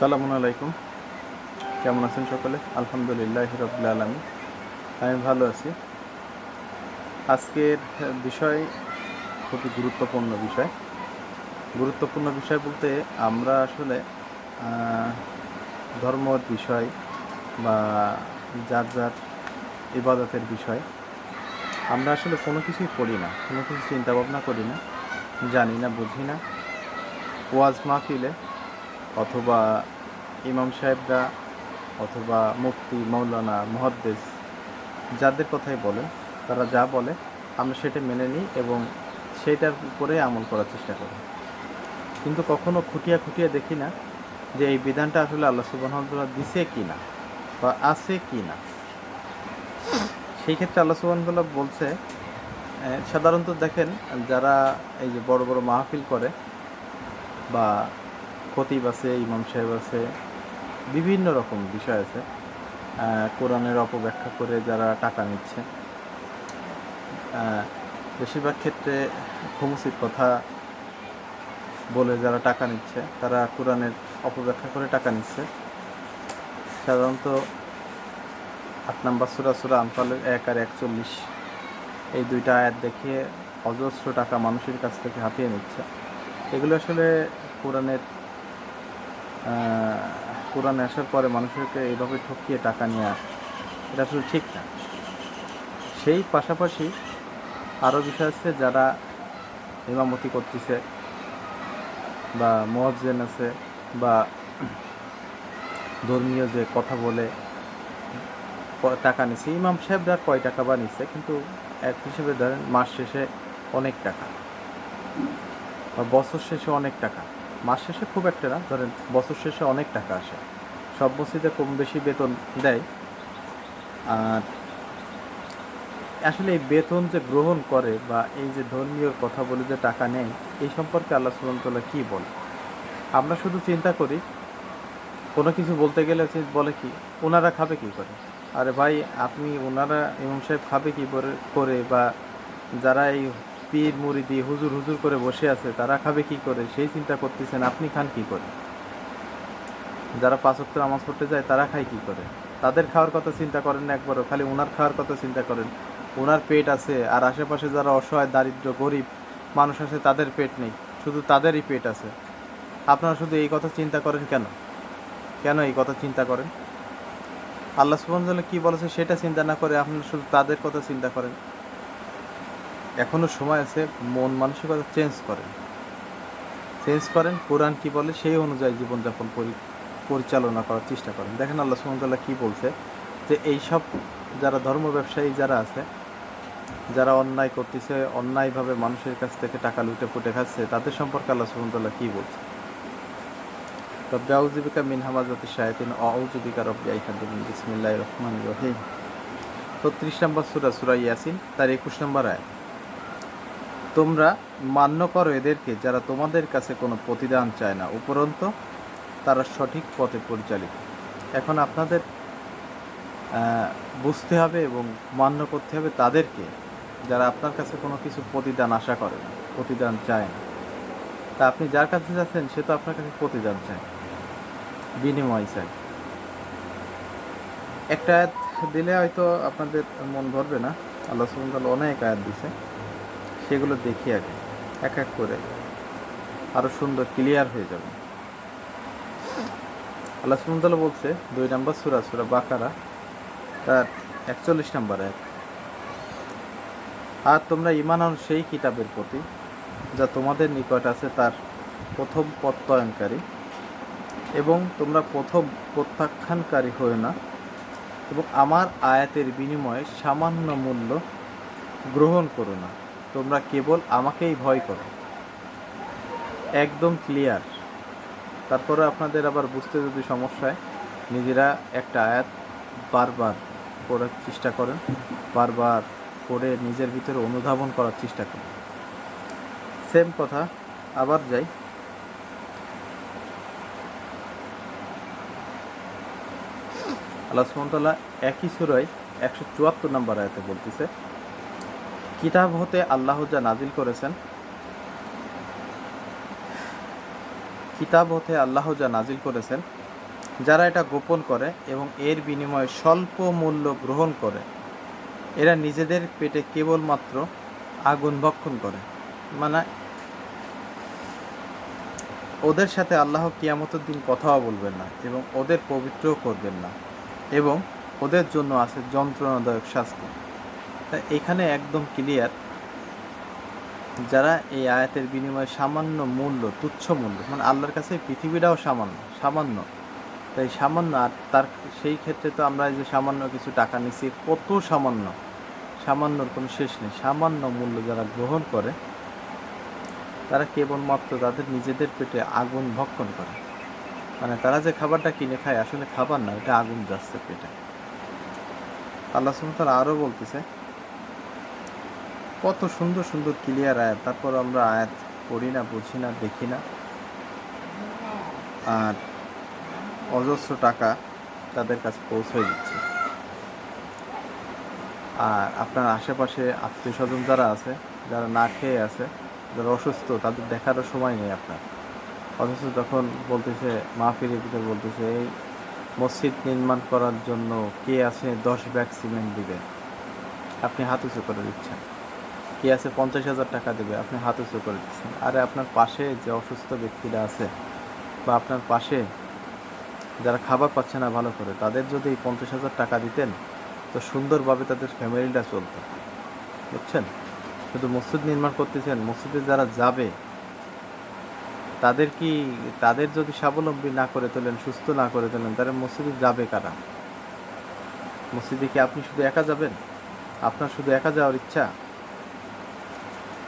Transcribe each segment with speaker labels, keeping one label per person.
Speaker 1: সালামু আলাইকুম। কেমন আছেন সকলে? আলহামদুলিল্লাহ রবিল আলমী আমি ভালো আছি। আজকের বিষয় খুবই গুরুত্বপূর্ণ বিষয়। গুরুত্বপূর্ণ বিষয় বলতে আমরা আসলে ধর্মর বিষয় বা যার যার ইবাদতের বিষয়, আমরা আসলে কোনো কিছুই পড়ি না, কোনো কিছু চিন্তা ভাবনা করি না, জানি না, বুঝি না। ওয়াজ মাহফিলে অথবা ইমাম সাহেবরা অথবা মুফতি মৌলানা মহাদ্দেশ যাদের কথাই বলেন, তারা যা বলে আমরা সেটা মেনে নিই এবং সেটার উপরে আমল করার চেষ্টা করি। কিন্তু কখনো খুঁটিয়া খুঁটিয়া দেখি না যে এই বিধানটা আসলে আল্লাহ সুবাহতাল্লাহ দিছে কি না বা আছে কি না সেই ক্ষেত্রে আল্লাহ সুবাহতাল্লাহ বলছে সাধারণত দেখেন যারা এই যে বড় বড় মাহফিল করে বা খতিব আছে, ইমাম সাহেব আছে, বিভিন্ন রকম বিষয় আছে। কোরআনের অপব্যাখ্যা করে যারা টাকা নিচ্ছে। বেশিরভাগ ক্ষেত্রে ক্ষমসির কথা বলে যারা টাকা নিচ্ছে, তারা কোরআনের অপব্যাখ্যা করে টাকা নিচ্ছে। সাধারণত আট নাম্বার সুরা সুরা আনফালের এক আর একচল্লিশ, এই দুইটা আয়াত দেখিয়ে অজস্র টাকা মানুষের কাছ থেকে হাতিয়ে নিচ্ছে। এগুলো আসলে কোরআনের কোরআনে আসার পরে মানুষকে এইভাবে ঠকিয়ে টাকা নেওয়া এটা আসলে ঠিক না। সেই পাশাপাশি আরও বিষয় আছে যারা ইমামতি করতেছে বা মোয়াজ্জেন আছে বা ধর্মীয় যে কথা বলে টাকা নিচ্ছে ইমাম সাহেবরা কয় টাকা বা নিচ্ছে কিন্তু এক হিসেবে ধরেন মাস শেষে অনেক টাকা বা বছর শেষে অনেক টাকা। মাস শেষে খুব একটা না, ধরেন বছর শেষে অনেক টাকা আসে। সব মসজিদে কম বেশি বেতন দেয়। আর আসলে এই বেতন যে গ্রহণ করে বা এই যে ধর্মীয় কথা বলে যে টাকা নেয়, এই সম্পর্কে আল্লাহ সুবহানাহু কি বলে? আমরা শুধু চিন্তা করি, কোনো কিছু বলতে গেলে বলে কি, ওনারা খাবে কি করে? আরে ভাই, আপনি ওনারা ইমাম সাহেব খাবে কি করে, বা যারা এই পীর মুরিদি হুজুর হুজুর করে বসে আছে, তারা খাবে কি করে? সেই চিন্তা করতেছেন, আপনি খান কি করে? যারা পাঁচ ওয়াক্ত নামাজ পড়তে যায়, তারা খায় কি করে? তাদের খাওয়ার কথা চিন্তা করেন না একবারও, খালি ওনার খাওয়ার কথা চিন্তা করেন। ওনার পেট আছে, আর আশেপাশে যারা অসহায়, দারিদ্র, গরিব মানুষ আছে, তাদের পেট নেই, শুধু তাদেরই পেট আছে। আপনারা শুধু এই কথা চিন্তা করেন কেন? কেন এই কথা চিন্তা করেন? আল্লাহ সুবহানাহু কি বলেছে সেটা চিন্তা না করে আপনারা শুধু তাদের কথা চিন্তা করেন। এখনও সময় আছে, মন মানসিকতা চেঞ্জ করেন। চেঞ্জ করেন, কোরআন কি বলে সেই অনুযায়ী জীবনযাপন পরি, পরিচালনা করার চেষ্টা করেন। দেখেন আল্লাহ সুবহানাহু কি বলছে, যে এইসব যারা ধর্ম ব্যবসায়ী যারা আছে, যারা অন্যায় করতেছে, অন্যায়ভাবে মানুষের কাছ থেকে টাকা লুটে ফুটে খাচ্ছে, তাদের সম্পর্কে আল্লাহ সুবহানাহু কি বলছে? রব্বি আউযুবিকা মিন হামাজাতি শায়াতিন ও আউযুবিকা রব্বি আইহাদিন বিসমিল্লাহির রহমানির রহিম। ছত্রিশ নম্বর সুরা, সূরা ইয়াসিন, তার একুশ নম্বর আয়াত। তোমরা মান্য করো এদেরকে যারা তোমাদের কাছে কোনো প্রতিদান চায় না, উপরন্ত তারা সঠিক পথে পরিচালিত। এখন আপনাদের বুঝতে হবে এবং মান্য করতে হবে তাদেরকে যারা আপনার কাছে কোনো কিছু প্রতিদান আশা করে না, প্রতিদান চায় না। তা আপনি যার কাছে যাচ্ছেন, সে তো আপনার কাছে প্রতিদান চায়। বিনিময় চাই একটা আয়াত দিলে হয়তো আপনাদের মন ভরবে না। আল্লাহ সুবহানাহু অনেক আয়াত দিছে। সেগুলো দেখি আগে, এক এক করে আরও সুন্দর ক্লিয়ার হয়ে যাবে। আল্লাহ সুবহানাহু বলছে, দুই নম্বর সুরা সুরা বাকারা, তার একচল্লিশ নম্বর এক আর তোমরা ইমান সেই কিতাবের প্রতি, যা তোমাদের নিকট আছে, তার প্রথম প্রত্যয়নকারী। এবং তোমরা প্রথম প্রত্যাখ্যানকারী হয়ে না। এবং আমার আয়াতের বিনিময়ে সামান্য মূল্য গ্রহণ করো না। তোমরা কেবল আমাকেই ভয় করো। একদম ক্লিয়ার তারপরে আপনাদের আবার বুঝতে যদি সমস্যা হয় নিজেরা একটা আয়াত বারবার পড়ার চেষ্টা করেন, বারবার পড়ে নিজের ভিতরে অনুধাবন করার চেষ্টা করেন। সেম কথা, আবার যাই। আল্লাহ সুমতলা একই সুরায় একশো চুয়াত্তর নম্বর আয়াতে বলতেছে কিতাব হতে আল্লাহ যা নাজিল করেছেন, কিতাব হতে আল্লাহ যা নাজিল করেছেন, যারা এটা গোপন করে এবং এর বিনিময়ে স্বল্প মূল্য গ্রহণ করে, এরা নিজেদের পেটে কেবলমাত্র আগুন ভক্ষণ করে। মানে ওদের সাথে আল্লাহ কিয়ামতের দিন কথাও বলবেন না এবং ওদের পবিত্রও করবেন না এবং ওদের জন্য আছে যন্ত্রণাদায়ক শাস্তি। তাই এখানে একদম ক্লিয়ার যারা এই আয়াতের বিনিময়ে সামান্য মূল্য, তুচ্ছ মূল্য মানে আল্লাহর কাছে পৃথিবীটাও সামান্য সামান্য, তাই সামান্য আর তার সেই ক্ষেত্রে তো আমরা যে সামান্য কিছু টাকা নিচ্ছি কত সামান্য, সামান্যর কোনো শেষ নেই, সামান্য মূল্য যারা গ্রহণ করে, তারা কেবলমাত্র তাদের নিজেদের পেটে আগুন ভক্ষণ করে। মানে তারা যে খাবারটা কিনে খায়, আসলে খাবার না এটা আগুন যাচ্ছে পেটে। আল্লাহ সুমতাল আরও বলতেছে কত সুন্দর সুন্দর ক্লিয়ার আয়াত। তারপর আমরা আয়াত পড়ি না, বুঝি না, দেখি না। আর অজস্র টাকা তাদের কাছে পৌঁছে দিচ্ছে। আর আপনার আশেপাশে আত্মীয় স্বজন যারা আছে, যারা না খেয়ে আছে, যারা অসুস্থ, তাদের দেখারও সময় নেই আপনার। অথচ যখন বলতেছে, মাহফিলের ভিতরে বলতেছে, এই মসজিদ নির্মাণ করার জন্য কে আছে দশ ব্যাগ সিমেন্ট দিবে? আপনি হাত উঁচু করে দিচ্ছেন। কে আছে? পঞ্চাশ হাজার টাকা দেবে। আপনি হাত উঁচু করে দিচ্ছেন। আরে আপনার পাশে যে অসুস্থ ব্যক্তিরা আছে বা আপনার পাশে যারা খাবার পাচ্ছে না ভালো করে, তাদের যদি এই পঞ্চাশ হাজার টাকা দিতেন, তো সুন্দরভাবে তাদের ফ্যামিলিটা চলতো। বুঝছেন? শুধু মসজিদ নির্মাণ করতেছেন, মসজিদে যারা যাবে, তাদের কি, তাদের যদি স্বাবলম্বী না করে তোলেন, সুস্থ না করে তোলেন তাহলে মসজিদে যাবে কারা? মসজিদে কি আপনি শুধু একা যাবেন? আপনার শুধু একা যাওয়ার ইচ্ছা?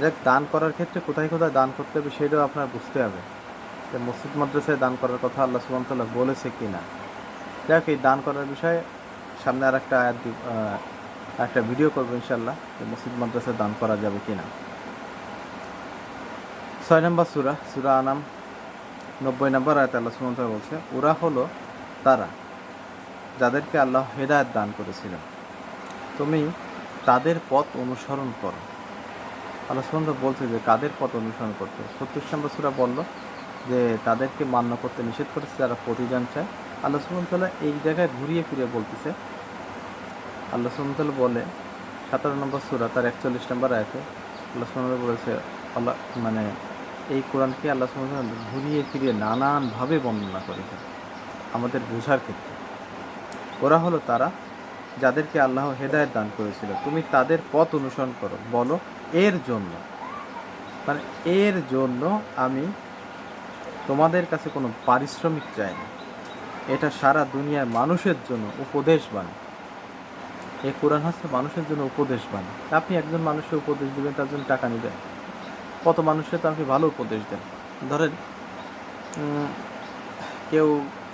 Speaker 1: যাক, দান করার ক্ষেত্রে কোথায় কোথায় দান করতে হবে সেটাও আপনার বুঝতে হবে। যে মসজিদ মাদ্রাসায় দান করার কথা আল্লাহ সুবহানাহু বলেছে কি না যাক, এই দান করার বিষয়ে সামনে আর একটা একটা ভিডিও করব ইনশাল্লাহ যে মসজিদ মাদ্রাসায় দান করা যাবে কি না ছয় নম্বর সুরা সুরা আনাম, নব্বই নম্বর আয়াত আল্লাহ সুবহানাহু বলছে, ওরা হলো তারা যাদেরকে আল্লাহ হেদায়ত দান করেছিলেন। তুমি তাদের পথ অনুসরণ করো। আল্লাহ সুবহানাহু বলছে যে, কাদের পথ অনুসরণ করতে? সত্তর নম্বর সুরা বলল যে, তাদেরকে মান্য করতে নিষেধ করেছে যারা প্রতিদান চায়। আল্লাহ সুবহানাহু এই জায়গায় ঘুরিয়ে ফিরিয়ে বলতেছে। আল্লাহ সুবহানাহু বলে, সতেরো নম্বর সুরা, তার একচল্লিশ নম্বর আয়াতে আল্লাহ সুবহানাহু বলেছে, আল্লাহ মানে এই কোরআনকে আল্লাহ সুবহানাহু ঘুরিয়ে ফিরিয়ে নানানভাবে বর্ণনা করেছে আমাদের বোঝার ক্ষেত্রে। ওরা হলো তারা যাদেরকে আল্লাহ হেদায়েত দান করেছিল, তুমি তাদের পথ অনুসরণ করো, বলো, এর জন্য। মানে এর জন্য আমি তোমাদের কাছে কোনো পারিশ্রমিক চাই না। এটা সারা দুনিয়ার মানুষের জন্য উপদেশ বাণী। এই কোরআন হচ্ছে মানুষের জন্য উপদেশ বাণী। আপনি একজন মানুষের উপদেশ দেবেন, তার জন্য টাকা নেবেন। কত মানুষের তো আপনি ভালো উপদেশ দেন। ধরেন কেউ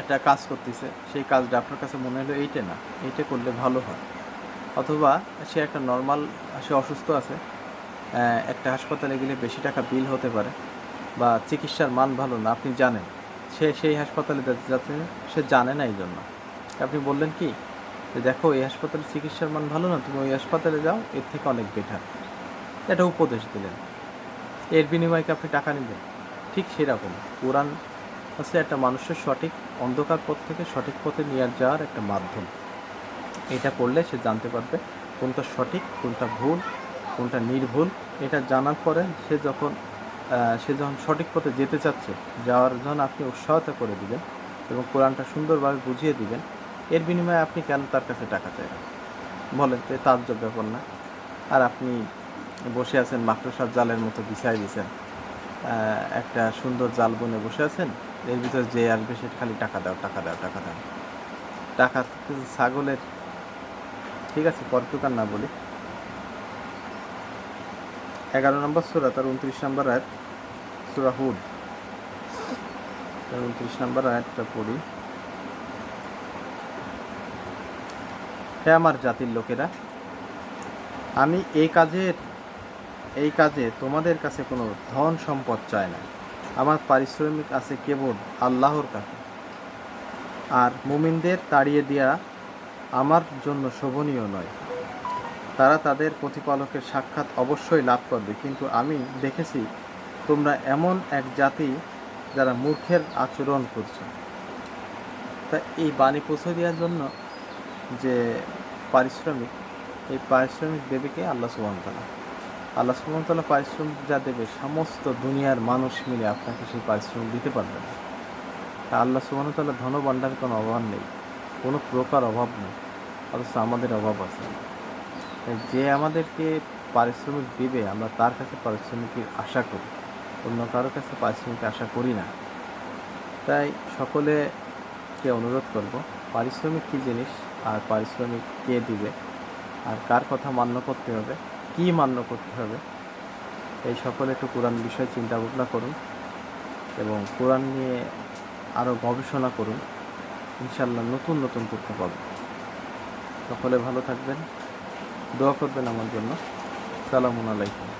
Speaker 1: একটা কাজ করতেছে, সেই কাজটা আপনার কাছে মনে হলো এইটা না, এইটা করলে ভালো হয়। অথবা সে একটা নর্মাল সে অসুস্থ আছে একটা হাসপাতালে গেলে বেশি টাকা বিল হতে পারে বা চিকিৎসার মান ভালো না, আপনি জানেন। সে সেই হাসপাতালে যাতে সে জানে না এই জন্য আপনি বললেন কি, যে দেখো এই হাসপাতালে চিকিৎসার মান ভালো না, তুমি ওই হাসপাতালে যাও, এর থেকে অনেক বেটার এটা উপদেশ দিলেন। এর বিনিময়ে কি আপনি টাকা নেবেন ঠিক সেরকম। কোরআন হচ্ছে একটা মানুষের সঠিক অন্ধকার পথ থেকে সঠিক পথে নিয়ে যাওয়ার একটা মাধ্যম। এটা করলে সে জানতে পারবে কোনটা সঠিক, কোনটা ভুল, কোনটা নির্ভুল। এটা জানার পরে সে যখন সে যখন সঠিক পথে যেতে চাচ্ছে, যাওয়ার যখন আপনি উৎসাহতা করে দিবেন এবং কোরআনটা সুন্দরভাবে বুঝিয়ে দিবেন, এর বিনিময়ে আপনি কেন তার কাছে টাকা চাইবেন? বলেন তো তাজ্জব ব্যাপার না। আর আপনি বসে আছেন মাকড়সার জালের মতো বিছাই দিয়েছেন একটা সুন্দর জাল বনে বসে আছেন এর ভিতরে যে আসবে সে খালি টাকা দাও টাকা দাও টাকা দাও। টাকা ছাগলের। ঠিক আছে পরতুকার না বলি। এগারো নম্বর সুরা, তার উনত্রিশ নম্বর আয়াত, সুরা হুদ। তার উনত্রিশ নম্বর আয়াতটা পড়ি। হে আমার জাতির লোকেরা, আমি এই কাজের, এই কাজে তোমাদের কাছে কোনো ধন সম্পদ চাই না। আমার পারিশ্রমিক আছে কেবল আল্লাহর কাছে। আর মুমিনদের তাড়িয়ে দেওয়া আমার জন্য শোভনীয় নয়। তারা তাদের প্রতিপালকের সাক্ষাৎ অবশ্যই লাভ করবে, কিন্তু আমি দেখেছি তোমরা এমন এক জাতি যারা মূর্খের আচরণ করছে। তা এই বাণী পৌঁছে দেওয়ার জন্য যে পারিশ্রমিক, এই পারিশ্রমিক দেবে কে আল্লাহ সুবাহতালা আল্লাহ সুবাহতালা পারিশ্রমিক যা দেবে, সমস্ত দুনিয়ার মানুষ মিলে আপনাকে সেই পারিশ্রমিক দিতে পারবে না। তা আল্লাহ সুবাহতাল্লাহ ধনভাণ্ডারের কোনো অভাব নেই, কোনো প্রকার অভাব নেই, অথচ আমাদের অভাব আছে। যে আমাদেরকে পারিশ্রমিক দিবে, আমরা তার কাছে পারিশ্রমিকের আশা করি, অন্য কারোর কাছে পারিশ্রমিক আশা করি না। তাই সকলে সকলেকে অনুরোধ করব, পারিশ্রমিক কী জিনিস, আর পারিশ্রমিক কে দিবে, আর কার কথা মান্য করতে হবে কী মান্য করতে হবে? এই সকলে একটু কোরআন বিষয়ে চিন্তা ভাবনা করুন এবং কোরআন নিয়ে আরও গবেষণা করুন। ইনশাল্লাহ নতুন নতুন করতে পাবেন সকলে ভালো থাকবেন। দোয়া করবেন আমার জন্য। সালামুন আলাইকুম।